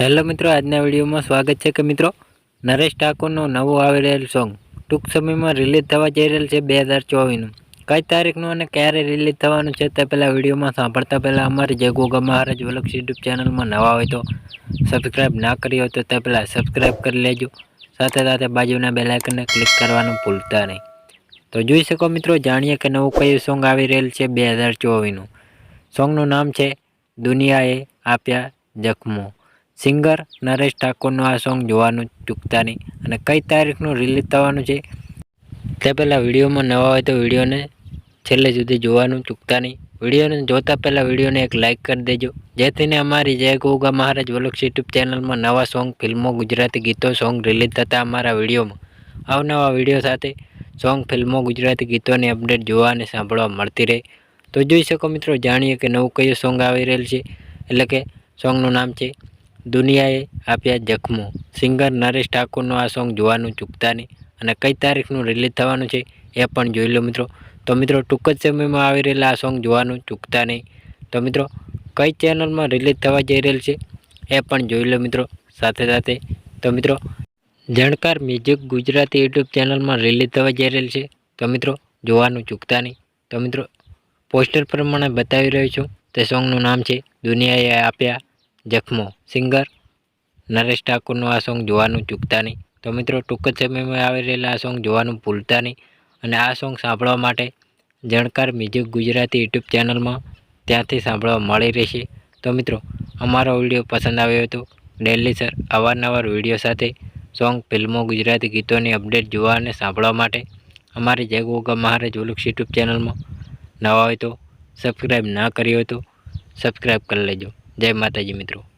Hello મિત્રો, આજના વિડીયોમાં સ્વાગત છે કે મિત્રો, નરેશ ઠાકોરનું નવું આવી રહેલ સોંગ. ટૂંક સમયમાં રિલીઝ થવા જઈ રહેલ છે બે હજાર ચોવીસનું. કઈ તારીખનું અને ક્યારે રિલીઝ થવાનું છે તે પહેલાં વિડીયોમાં સાંભળતા પહેલાં અમારી જય ગોગા મહારાજ વલક્ષ યુટ્યુબ ચેનલમાં નવા હોય તો સબસ્ક્રાઈબ ના કરી હોય તો તે પહેલાં સબસ્ક્રાઈબ કરી લેજો. સાથે સાથે બાજુના બેલાઇકનને ક્લિક કરવાનું ભૂલતા નહીં. તો જોઈ શકો મિત્રો, જાણીએ કે નવું કયું સોંગ આવી રહેલ છે બે હજાર ચોવીસનું. સોંગનું નામ છે, દુનિયાએ આપ્યા જખમો. સિંગર નરેશ ઠાકોરનું આ સોંગ જોવાનું ચૂકતા નહીં. અને કઈ તારીખનું રિલીઝ થવાનું છે તે પહેલાં વિડીયોમાં નવા હોય તો વિડીયોને છેલ્લે સુધી જોવાનું ચૂકતા નહીં. વિડીયોને જોતા પહેલાં વિડીયોને એક લાઇક કરી દેજો. જેથીને અમારી જય ગોગા મહારાજ વલક્ષ યુટ્યુબ ચેનલમાં નવા સોંગ, ફિલ્મો, ગુજરાતી ગીતો, સોંગ રિલીઝ થતા અમારા વિડીયોમાં. અવનવા વીડિયો સાથે સોંગ, ફિલ્મો, ગુજરાતી ગીતોની અપડેટ જોવા અને સાંભળવા મળતી રહે. તો જોઈ શકો મિત્રો, જાણીએ કે નવું કયું સોંગ આવી રહેલ છે. એટલે કે સોંગનું નામ છે દુનિયાએ આપ્યા જખમો. સિંગર નરેશ ઠાકુરનું આ સોંગ જોવાનું ચૂકતા નહીં અને કઈ તારીખનું રિલીઝ થવાનું છે એ પણ જોઈ લો મિત્રો. તો મિત્રો, ટૂંક જ સમયમાં આવી રહેલા આ સોંગ જોવાનું ચૂકતા નહીં. તો મિત્રો, કઈ ચેનલમાં રિલીઝ થવા જઈ રહેલ છે એ પણ જોઈ લો મિત્રો સાથે સાથે. તો મિત્રો, જાણકાર મ્યુઝિક ગુજરાતી યુટ્યુબ ચેનલમાં રિલીઝ થવા જઈ રહેલ છે. તો મિત્રો, જોવાનું ચૂકતા નહીં. તો મિત્રો, પોસ્ટર પ્રમાણે બતાવી રહ્યો છું. તે સોંગનું નામ છે, દુનિયાએ આપ્યા જખમો. સિંગર નરેશ ઠાકુરનું આ સોંગ જોવાનું ચૂકતા નહીં. તો મિત્રો, ટૂંક જ સમયમાં આવી રહેલા આ સોંગ જોવાનું ભૂલતા નહીં. અને આ સોંગ સાંભળવા માટે જાણકાર મ્યુઝિક ગુજરાતી યુટ્યુબ ચેનલમાં ત્યાંથી સાંભળવા મળી રહેશે. તો મિત્રો, અમારો વીડિયો પસંદ આવ્યો હતો ડેલી સર અવારનવાર વીડિયો સાથે સોંગ, ફિલ્મો, ગુજરાતી ગીતોની અપડેટ જોવા અને સાંભળવા માટે અમારી જય મહારાજ ઓલુક્ષ યુટ્યુબ ચેનલમાં નવા હોય તો સબસ્ક્રાઈબ ના કર્યું હોય તો સબસ્ક્રાઈબ કરી લેજો. જય માતાજી મિત્રો.